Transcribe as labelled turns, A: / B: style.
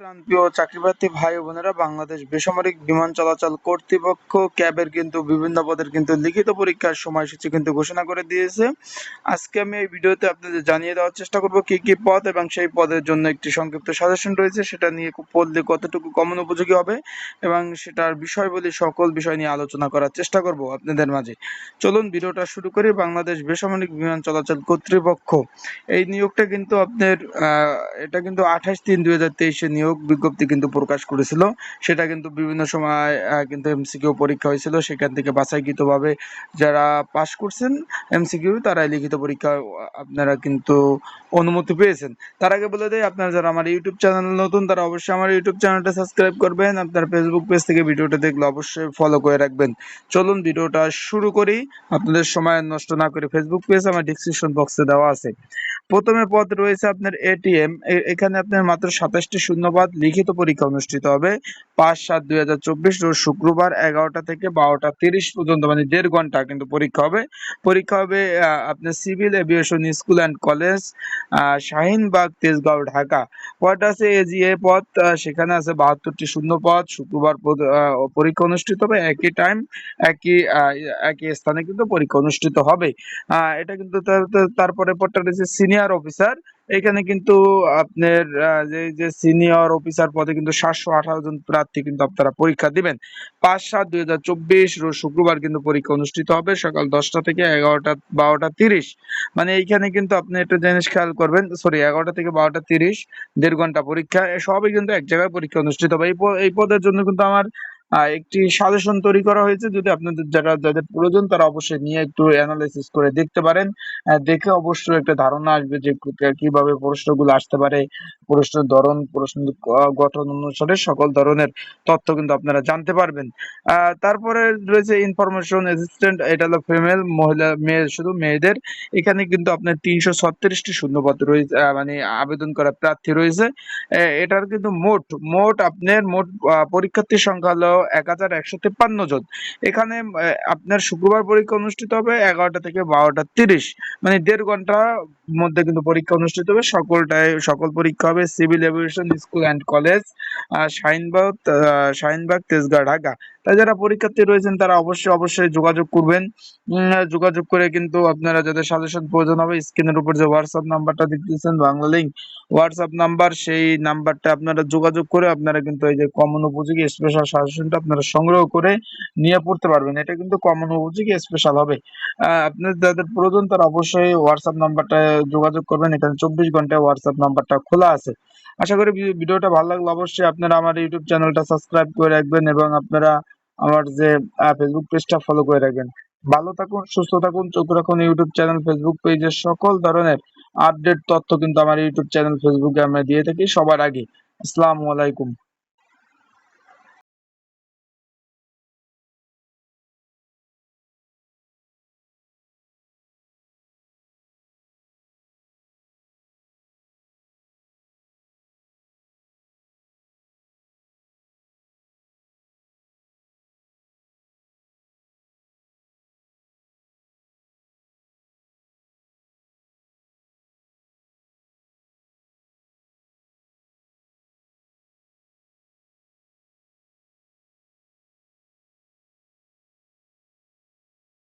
A: প্রাণপ্রিয় চাকরিপ্রার্থী ভাই বোনেরা বাংলাদেশ বেসামরিক বিমান চলাচল কর্তৃপক্ষ ক্যাবের কিন্তু বিভিন্ন পদের কিন্তু লিখিত পরীক্ষার সময়সূচি কিন্তু ঘোষণা করে দিয়েছে। আজকে আমি এই ভিডিওতে আপনাদের জানিয়ে দেওয়ার চেষ্টা করব কি কি পদ এবং সেই পদের জন্য একটি সংক্ষিপ্ত সাজেশন রয়েছে। সেটা নিয়ে পড়লে কতটুকু কমন উপযোগী হবে এবং সেটার বিষয়বলী সকল বিষয় নিয়ে আলোচনা করার চেষ্টা করব আপনাদের মাঝে। চলুন ভিডিওটা শুরু করি। বাংলাদেশ বেসামরিক বিমান চলাচল কর্তৃপক্ষ। এই নিয়োগটা কিন্তু আপনার এটা কিন্তু আঠাশ তিন দুই হাজার তেইশে নিয়োগ বিজ্ঞপ্তি কিন্তু প্রকাশ করেছিল। সেটা কিন্তু বিভিন্ন সময় কিন্তু এমসিকিউ পরীক্ষা হয়েছিল। সেখান থেকে বাছাইকৃতভাবে যারা পাশ করছেন এমসিকিউ তারাই লিখিত পরীক্ষা আপনারা কিন্তু অনুমতি পেয়েছেন। তার আগে বলে দেয় আপনারা যারা আমার ইউটিউব চ্যানেল নতুন, তারা অবশ্যই আমার ইউটিউব চ্যানেলটা সাবস্ক্রাইব করবেন। আপনার ফেসবুক পেজ থেকে ভিডিওটা দেখলে অবশ্যই ফলো করে রাখবেন। চলুন, ভিডিওটা শুরু করি। আপনাদের সময় নষ্ট না করে ফেসবুক পেজ আমার ডিসক্রিপশন বক্সে দেওয়া আছে। প্রথমে পদ রয়েছে আপনার এটিএম এখানে আপনার মাত্র সাতাশটি শূন্যপদ লিখিত পরীক্ষা অনুষ্ঠিত হবে। পাঁচ সাত দুই হাজার চব্বিশ রোজ শুক্রবার এগারোটা থেকে বারোটা তিরিশ পর্যন্ত মানে দেড় ঘণ্টা কিন্তু পরীক্ষা হবে। পরীক্ষা হবে আপনার civil aviation school and college Shaheenbagh, Tejgaon, Dhaka. পদ আছে এজিএ পদ সেখানে আছে বাহাত্তরটি শূন্য পদ শুক্রবার পরীক্ষা অনুষ্ঠিত হবে একই টাইম একই একই স্থানে কিন্তু পরীক্ষা অনুষ্ঠিত হবে। এটা কিন্তু তার- তার- তারপরে পদটা রয়েছে সিনিয়র অফিসার এখানে কিন্তু আপনার যে যে সিনিয়র অফিসার পদে কিন্তু সাতশো আঠারো জন প্রার্থী কিন্তু আপনারা পরীক্ষা দিবেন। পাঁচ সাত দুই হাজার চব্বিশ রোজ শুক্রবার কিন্তু পরীক্ষা অনুষ্ঠিত হবে সকাল দশটা থেকে এগারোটা, বারোটা তিরিশ। মানে এইখানে কিন্তু আপনি একটা জিনিস খেয়াল করবেন সরি এগারোটা থেকে বারোটা তিরিশ, দেড় ঘণ্টা পরীক্ষা, সবই কিন্তু এক জায়গায় পরীক্ষা অনুষ্ঠিত হবে। এই পদের জন্য কিন্তু আমার একটি সাজেশন তৈরি করা হয়েছে। যদি আপনাদের যারা, যাদের প্রয়োজন, তারা অবশ্যই নিয়ে একটু অ্যানালাইসিস করে দেখতে পারেন। দেখে অবশ্যই একটা ধারণা আসবে যে কীভাবে প্রশ্নগুলো আসতে পারে। প্রশ্নের ধরন, প্রশ্ন গঠন অনুসারে সকল ধরনের তথ্য কিন্তু আপনারা জানতে পারবেন। তারপরে রয়েছে ইনফরমেশন অ্যাসিস্ট্যান্ট এটা হলো ফিমেল মহিলা, মেয়ে, শুধু মেয়েদের। এখানে কিন্তু আপনার তিনশো ছত্রিশটি শূন্যপত্র রয়েছে মানে আবেদন করা প্রার্থী রয়েছে। এটার কিন্তু মোট মোট আপনার মোট পরীক্ষার্থীর সংখ্যা হলো এক হাজার একশো তেপ্পান্ন জন। এখানে আপনার শুক্রবার পরীক্ষা অনুষ্ঠিত হবে এগারোটা থেকে বারোটা তিরিশ। মানে দেড় ঘণ্টার মধ্যে কিন্তু পরীক্ষা অনুষ্ঠিত হবে। সকলটাই সকল পরীক্ষা হবে civil aviation school and college Shaheenbagh Shaheenbagh Tejgaon Dhaka. তাই যারা পরীক্ষার্থী রয়েছেন তারা অবশ্যই অবশ্যই যোগাযোগ করবেন। যোগাযোগ করে কিন্তু আপনারা যাদের সাজেশন প্রয়োজন হবে স্ক্রিনের উপর যে হোয়াটসঅ্যাপ নাম্বারটা দেখতেছেন বাংলা লিঙ্ক হোয়াটসঅ্যাপ নাম্বার সেই নাম্বারটা আপনারা যোগাযোগ করে আপনারা কিন্তু এই যে কমন উপযোগী স্পেশাল সাজেশনটা আপনারা সংগ্রহ করে নিয়ে পড়তে পারবেন। এটা কিন্তু কমন উপযোগী স্পেশাল হবে। আহ, আপনার যাদের প্রয়োজন তারা অবশ্যই হোয়াটসঅ্যাপ নাম্বারটা যোগাযোগ করবেন এখানে চব্বিশ ঘন্টায় হোয়াটসঅ্যাপ নাম্বারটা খোলা আছে। আশা করি ভিডিওটা ভালো লাগলে। অবশ্যই আপনারা আমার ইউটিউব চ্যানেলটা সাবস্ক্রাইব করে রাখবেন এবং আপনারা আমার যে ফেসবুক পেজটা ফলো করে রাখবেন। ভালো থাকুন, সুস্থ থাকুন, চোখ রাখুন। ইউটিউব চ্যানেল ফেসবুক পেজের সকল ধরনের আপডেট তথ্য কিন্তু আমার ইউটিউব চ্যানেল ফেসবুকে আমরা দিয়ে থাকি সবার আগে। আসসালামু আলাইকুম।